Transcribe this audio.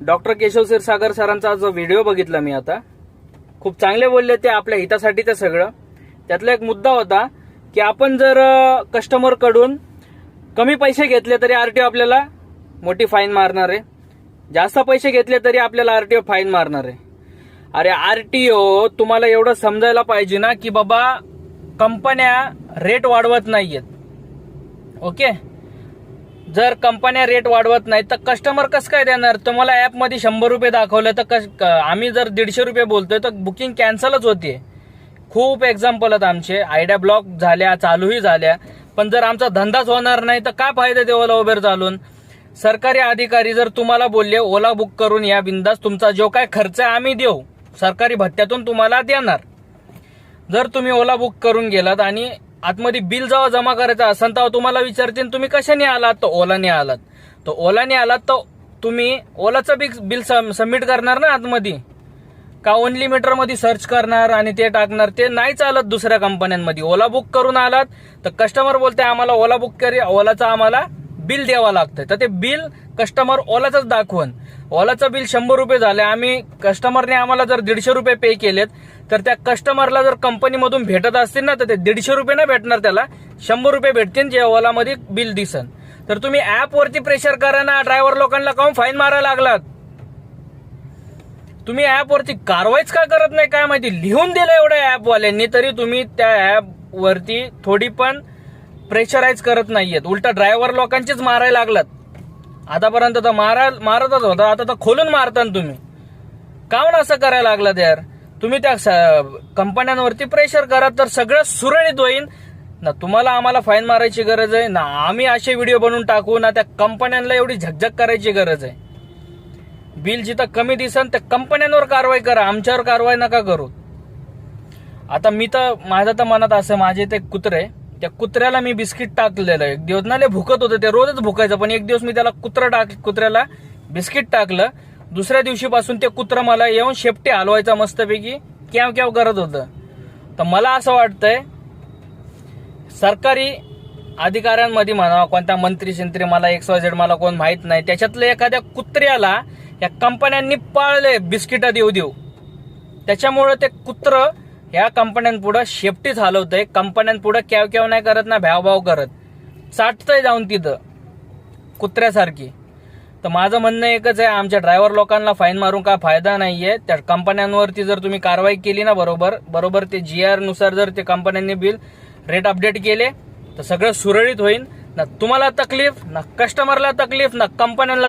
Doctor Keshav Kshirsagar सरांचा जो video बघितला मी आता खूप चांगले बोलले ते आपल्या हितासाठी ते सगळं. त्यातला एक मुद्दा होता की आपण जर कस्टमरकडून कमी पैसे घेतले तरी आरटीओ आपल्याला मोठी फाईन मारणार आहे. जास्त पैसे घेतले तरी आपल्याला आरटीओ फाईन मारणार आहे. अरे आरटीओ तुम्हाला एवढं समजायला पाहिजे ना की बाबा कंपन्या रेट वाढवत नाहीयेत. ओके? जर कंपन्या रेट वाढवत नाही तर कस्टमर कसं काय देणार? तुम्हाला ॲपमध्ये शंभर रुपये दाखवलं तर कस आम्ही जर दीडशे रुपये बोलतोय तर बुकिंग कॅन्सलच होते खूप एक्झाम्पल आहेत आमचे. आयडिया ब्लॉक झाल्या चालूही झाल्या. पण जर आमचा धंदाच होणार नाही तर काय फायदा ते ओला उबेर चालून? सरकारी अधिकारी जर तुम्हाला बोलले ओला बुक करून या बिंदास तुमचा जो काय खर्च आहे आम्ही देऊ. सरकारी भत्त्यातून तुम्हाला देणार. जर तुम्ही ओला बुक करून गेलात आणि आतमध्ये बिल जेव्हा जमा करायचं असेल तेव्हा तुम्हाला विचारतील तुम्ही कशाने आलात? तर ओलाने आलात. तर ओलाने आलात तर तुम्ही ओलाचं बिल बिल सबमिट करणार ना आतमध्ये? का ओनली मीटरमध्ये सर्च करणार आणि ते टाकणार? ते नाही चालत दुसऱ्या कंपन्यांमध्ये ओला बुक करून आलात तर कस्टमर बोलते आम्हाला ओला बुक करी ओलाचं आम्हाला बिल द्यावं लागतं. तर ते बिल कस्टमर ओलाचंच दाखवून. ओलाचं बिल शंभर रुपये झालं. आम्ही कस्टमरने आम्हाला जर दीडशे रुपये पे केलेत तर त्या कस्टमरला जर कंपनीमधून भेटत असतील ना तर ते दीडशे रुपये नाही भेटणार त्याला. शंभर रुपये भेटतील जे ओलामध्ये बिल दिसन. तर तुम्ही ॲपवरती प्रेशर करा ना ड्रायव्हर लोकांना काऊन फाईन मारायला लागलात? तुम्ही ॲपवरती कारवाईच का करत नाही? काय माहिती? लिहून दिलं एवढ्या ॲपवाल्यांनी तरी तुम्ही त्या ॲपवरती थोडी पण प्रेशराईज करत नाहीयेत. उलटा ड्रायव्हर लोकांचीच मारायला लागलात. आतापर्यंत तर मारा मारतच होता. आता तर खोलून मारता ना तुम्ही. काऊन असं करायला लागलात यार? तुम्ही त्या स- कंपन्यांवरती प्रेशर करा तर सगळं सुरळीत होईल ना तुम्हाला आम्हाला फाईन मारायची गरज आहे ना आम्ही असे व्हिडिओ बनवून टाकू ना त्या कंपन्यांना एवढी झकझक करायची गरज आहे. बिल जिथं कमी दिसन त्या कंपन्यांवर कारवाई करा आमच्यावर कारवाई नका करू. आता मी तर माझ्या तर मनात असं माझे ते कुत्रे त्या कुत्र्याला मी बिस्किट टाकलेलं एक दिवस ना भुकत होतं ते रोजच भुकायचं पण एक दिवस मी त्याला कुत्रा टाक कुत्र्याला बिस्किट टाकलं. दुसऱ्या दिवशीपासून ते कुत्रं मला येऊन शेपटी हलवायचा मस्तपैकी क्याव क्याव करत होतं. तर मला असं वाटतंय सरकारी अधिकाऱ्यांमध्ये म्हणावा कोणत्या मंत्री शिंत्री मला एक्स वाय झेड मला कोण माहीत नाही. त्याच्यातल्या एखाद्या कुत्र्याला या कंपन्यांनी पाळले बिस्किट देऊ देऊ. त्याच्यामुळे ते कुत्र ह्या कंपन्यांपुढं शेपटीच हलवतंय. कंपन्यांपुढं क्याव क्याव नाही करत ना भ्यावभाव करत. चाटतंय जाऊन तिथं कुत्र्यासारखी. तर माझं म्हणणं एकच आहे आमच्या ड्रायव्हर लोकांना फाईन मारून काय फायदा नाहीये. त्या कंपन्यांवरती जर तुम्ही कारवाई केली ना बरोबर बरोबर ते जी आरनुसार जर ते कंपन्यांनी बिल रेट अपडेट केले तर सगळं सुरळीत होईल. ना तुम्हाला तकलीफ ना कस्टमरला तकलीफ ना कंपन्यांना